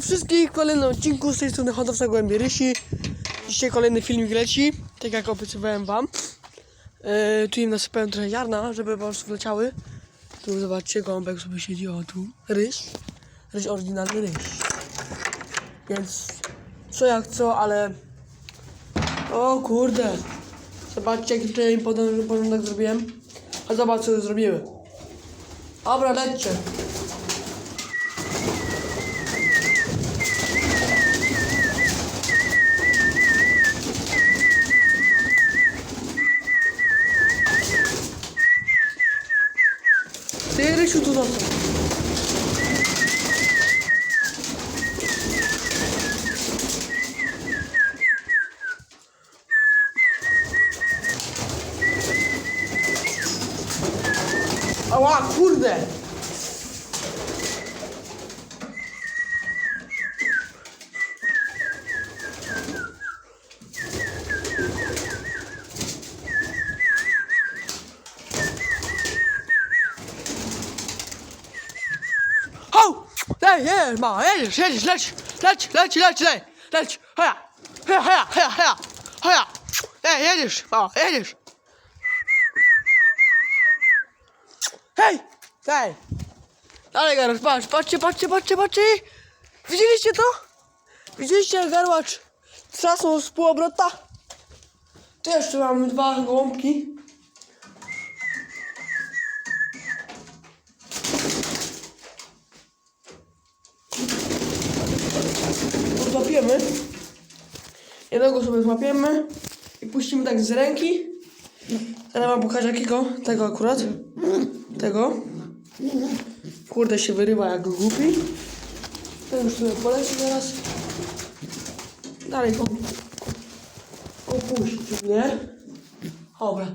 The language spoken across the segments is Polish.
Witam wszystkich w kolejnym odcinku z tej strony hodowca Głębi Rysi. Dzisiaj kolejny filmik leci, tak jak obiecywałem wam. Yy, tu im nasypałem trochę ziarna, żeby po prostu wleciały. Tu zobaczcie, gąbek sobie siedzi, o tu, ryś. Ryś, oryginalny ryś. Więc co jak co, ale... O kurde. Zobaczcie, jaki im porządek zrobiłem. A zobacz, co zrobiły. Dobra, lećcie. Ty, Rysiu, tu został. Ała, kurde! Lej, jedź, ma, jedziesz, leć, leć, leć, leć, leć, leć, heja, heja, heja, heja, heja, heja, Ej, jedziesz, ma, jedziesz. Hej, hej, dalej garacz, patrz, patrzcie, patrzcie, patrzcie, patrzcie, widzieliście to? Widzieliście jak garłacz trzasnął z półobrota? Tu jeszcze mamy dwa gołąbki. złapiemy. Jednego sobie złapiemy i puścimy tak z ręki. Teraz wam pokażę jakiego. Tego akurat. Tego. Kurde się wyrywa jak głupi. Ten już sobie poleci teraz. Dalej go opuścić, nie? Dobra.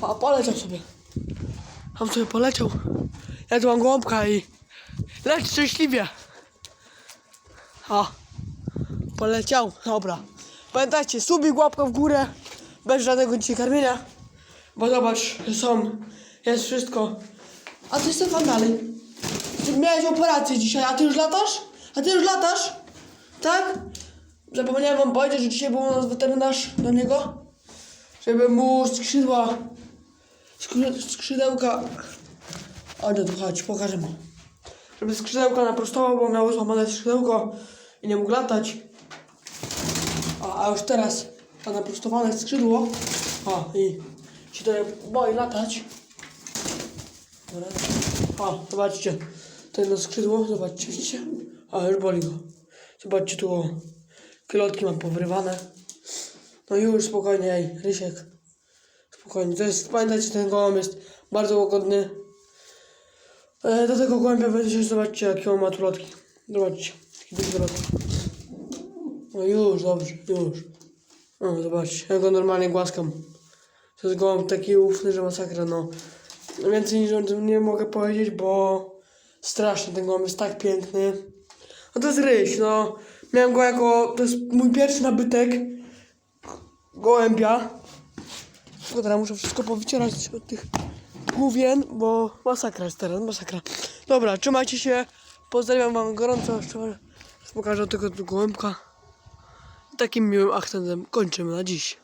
Pa, poleciał sobie. Tam sobie poleciał. Ja tu mam gołąbka i leć szczęśliwie. O, poleciał. Dobra. Pamiętajcie, subik, łapka w górę. Bez żadnego dzisiaj karmienia. Bo zobacz, są, jest wszystko. A ty Stefan dalej. Ty miałeś operację dzisiaj, a ty już latasz? A ty już latasz? Tak? Zapomniałem wam powiedzieć, że dzisiaj był u nas weterynarz do niego. Żeby mu skrzydła skrzy- skrzydełka. O nie, tu chodź, pokażę mu. Żeby skrzydełka naprostował, bo miał złamane skrzydełko i nie mógł latać. A, a już teraz ma naprostowane skrzydło. O, i się to boi latać. Dobra. O, zobaczcie. To jedno skrzydło, zobaczcie, widzicie? A, już boli go. Zobaczcie tu, o. Kilotki mam powrywane. No już, spokojnie, ej, Rysiek. Spokojnie, to jest, pamiętajcie, ten gołąb jest bardzo łagodny. E, do tego gołębia będzie się, zobaczcie, jakie on ma tu lotki. Zobaczcie, jakie lotki. No już, dobrze, już. O, zobaczcie, ja go normalnie głaskam. To jest gołąb taki ufny, że masakra. No Więcej niż o tym nie mogę powiedzieć, bo straszny, ten gołąb jest tak piękny. No to jest ryś, no. Miałem go jako, to jest mój pierwszy nabytek gołębia. Tylko teraz muszę wszystko powycierać od tych główien, bo masakra jest teraz, masakra. Dobra, trzymajcie się. Pozdrawiam wam gorąco. Pokażę tu gołębka. Takim miłym akcentem kończymy na dziś.